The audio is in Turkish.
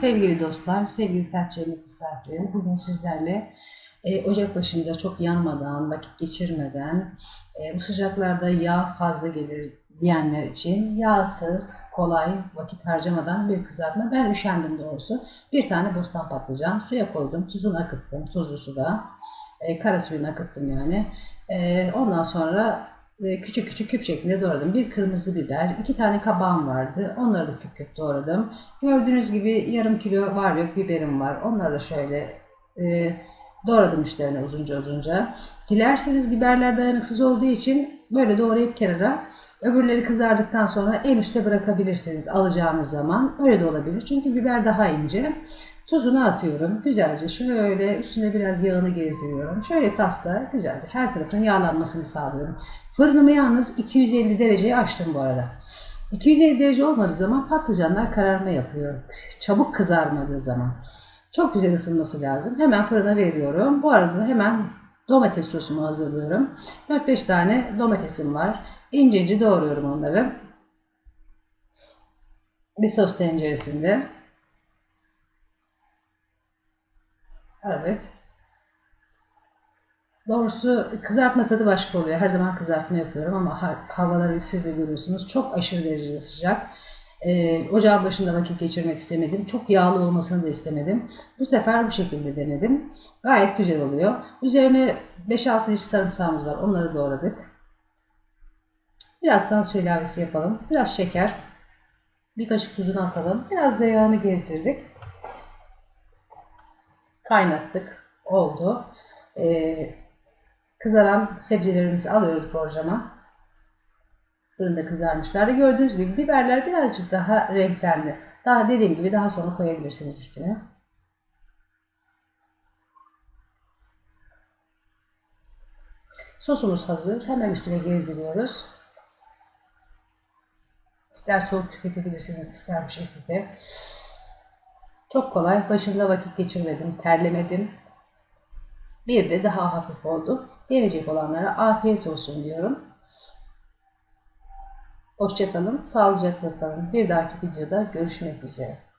Sevgili dostlar, sevgili serçelik misafirlerim, bugün sizlerle e, ocak başında çok yanmadan, vakit geçirmeden, e, bu sıcaklarda yağ fazla gelir diyenler için yağsız, kolay, vakit harcamadan bir kızartma. Ben üşendim doğrusu. Bir tane bostan patlıcan suya koydum, tuzunu akıttım, tuzlu suda. E, kara suyunu akıttım yani. E, ondan sonra küçük küçük küp şeklinde doğradım. Bir kırmızı biber, iki tane kabağım vardı. Onları da küp küp doğradım. Gördüğünüz gibi yarım kilo var yok biberim var. Onları da şöyle e, doğradım üstlerine uzunca uzunca. Dilerseniz biberler dayanıksız olduğu için böyle doğrayıp kenara öbürleri kızardıktan sonra en üste bırakabilirsiniz alacağınız zaman. Öyle de olabilir. Çünkü biber daha ince. Tuzunu atıyorum. Güzelce şöyle üstüne biraz yağını gezdiriyorum. Şöyle tasta güzelce her tarafının yağlanmasını sağlıyorum. Fırınımı yalnız 250 dereceye açtım bu arada. 250 derece olmadığı zaman patlıcanlar kararma yapıyor. Çabuk kızarmadığı zaman. Çok güzel ısınması lazım. Hemen fırına veriyorum. Bu arada hemen domates sosumu hazırlıyorum. 4-5 tane domatesim var. İnce ince doğruyorum onları. Bir sos tenceresinde. Evet. Doğrusu kızartma tadı başka oluyor. Her zaman kızartma yapıyorum ama ha- havaları siz de görüyorsunuz. Çok aşırı derecede sıcak. Ee, ocağın başında vakit geçirmek istemedim. Çok yağlı olmasını da istemedim. Bu sefer bu şekilde denedim. Gayet güzel oluyor. Üzerine 5-6 diş sarımsağımız var. Onları doğradık. Biraz salça ilavesi yapalım. Biraz şeker. Bir kaşık tuzunu atalım. Biraz da yağını gezdirdik. Kaynattık. Oldu. Ee, kızaran sebzelerimizi alıyoruz borcama. Fırında kızarmışlar. Gördüğünüz gibi biberler birazcık daha renklendi. Daha dediğim gibi daha sonra koyabilirsiniz üstüne. Sosumuz hazır. Hemen üstüne gezdiriyoruz. İster soğuk tüketebilirsiniz, ister bu şekilde. Çok kolay. Başında vakit geçirmedim, terlemedim. Bir de daha hafif oldu. Deneyecek olanlara afiyet olsun diyorum. Hoşçakalın, sağlıcakla kalın. Bir dahaki videoda görüşmek üzere.